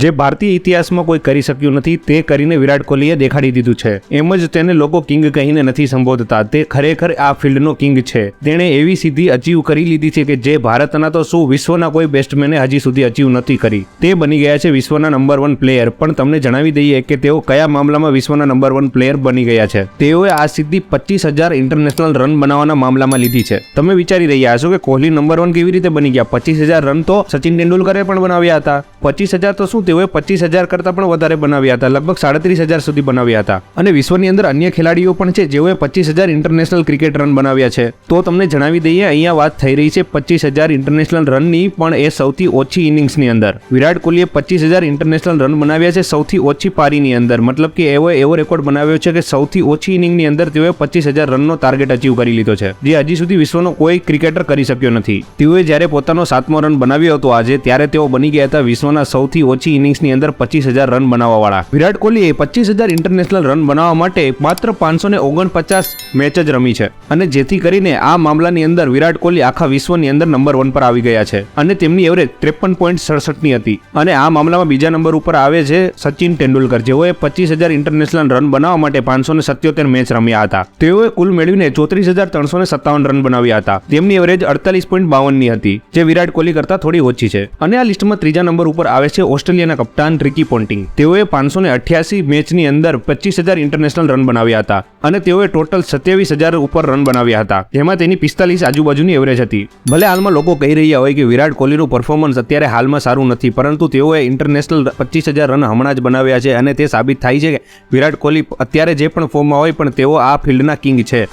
જે ભારતીય ઇતિહાસમાં કોઈ કરી શક્યું નથી, તે કરીને વિરાટ કોહલીએ દેખાડી દીધું છે. એમ જ તેને લોકો કિંગ કહીને નથી સંબોધતા. તે ખરેખર આ ફિલ્ડનો કિંગ છે. તેણે એવી સિદ્ધિ અચીવ કરી લીધી છે કે જે ભારતના તો શું વિશ્વના કોઈ બેસ્ટમેને હજી સુધી અચીવ નથી કરી. તે બની ગયા છે વિશ્વના નંબર વન પ્લેયર પણ તમને જણાવી દઈએ કે તેઓ કયા મામલામાં વિશ્વના નંબર વન પ્લેયર બની ગયા છે? તેઓએ આ સિદ્ધિ પચીસ હજાર ઇન્ટરનેશનલ રન બનાવવાના મામલામાં લીધી છે. તમે વિચારી રહ્યા હશો કે કોહલી નંબર વન કેવી રીતે બની ગયા? પચીસ હજાર રન તો સચિન તેંડુલકરે પણ બનાવ્યા હતા. પચીસ હજાર તો શું તેઓએ પચીસ હજાર કરતાં પણ વધારે બનાવ્યા હતા, લગભગ સાડત્રીસ હજાર સુધી બનાવ્યા હતા. અને વિશ્વની અંદર અન્ય ખેલાડીઓ પણ છે, જેઓએ પચીસ હજાર ઇન્ટરનેશનલ ક્રિકેટ રન બનાવ્યા છે. તો તમને જણાવી દઈએ, અહીંયા વાત થઈ રહી છે પચીસ હજાર ઇન્ટરનેશનલ રનની પણ એ સૌથી ઓછી ઇનિંગ્સની અંદર. વિરાટ કોહલીએ પચીસ હજાર ઇન્ટરનેશનલ રન બનાવ્યા છે, સૌથી ઓછી પારીની અંદર. મતલબ કે એવો એવો રેકોર્ડ બનાવ્યો છે કે સૌથી ઓછી ઇનિંગની અંદર તેઓએ પચીસ હજાર રનનો ટાર્ગેટ અચીવ કરી લીધો છે, જે હજી સુધી વિશ્વનો કોઈ ક્રિકેટર કરી શક્યો નથી. તેઓએ જ્યારે પોતાનો સાતમો રન બનાવ્યો હતો આજે, ત્યારે તેઓ બની ગયા હતા વિશ્વના સૌથી ઓછી ઇનિંગ્સની અંદર પચીસ હજાર રન બનાવવાવાળા. વિરાટ કોહલીએ પચીસ હજાર ઇન્ટરનેશનલ રન બનાવવા માટે માત્ર પાંચસો ને ઓગણપચાસ મેચ જ રમી છે. અને જેથી કરીને આ મામલાની અંદર વિરાટ કોહલી આખા વિશ્વની અંદર નંબર વન પર આવી ગયા છે. અને તેમની એવરેજ ત્રેપન પોઈન્ટ સડસઠની હતી. અને આ મામલામાં બીજા નંબર ઉપર આવે છે સચિન તેંડુલકર. જેઓએ પચીસ હજાર ઇન્ટરનેશનલ રન બનાવવા માટે પાંચસો ને સત્યોતેર મેચ રમ્યા હતા. તેઓએ કુલ મેળવીને ચોત્રીસ હજાર ત્રણસો ને સત્તાવન રન બનાવ્યા હતા. તેમની એવરેજ અડતાલીસ પોઈન્ટ બાવનની હતી, જે વિરાટ કોહલી કરતા થોડી ઓછી છે. અને આ લિસ્ટમાં ત્રીજા નંબર ઉપર આવે છે ઓસ્ટ્રેલિયાના કપ્તાન રિકી પોન્ટિંગ. તેઓએ પાંચસો ને અઠ્યાસી મેચની અંદર પચીસ હજાર ઇન્ટરનેશનલ રન બનાવ્યા હતા અને તેઓએ ટોટલ સત્યાવીસ હજાર ઉપર રન બનાવ્યા હતા. જેમાં તેની પિસ્તાલીસ આજુબાજુની એવરેજ હતી. ભલે હાલમાં લોકો કહી રહ્યા હોય કે વિરાટ કોહલીનું પરફોર્મન્સ અત્યારે હાલમાં સારું નથી, પરંતુ તેઓએ ઇન્ટરનેશનલ પચીસ હજાર રન હમણાં જ બનાવ્યા છે અને તે સાબિત થાય છે કે વિરાટ કોહલી અત્યારે જે પણ ફોર્મમાં હોય પણ તેઓ આ ફિલ્ડના કિંગ છે.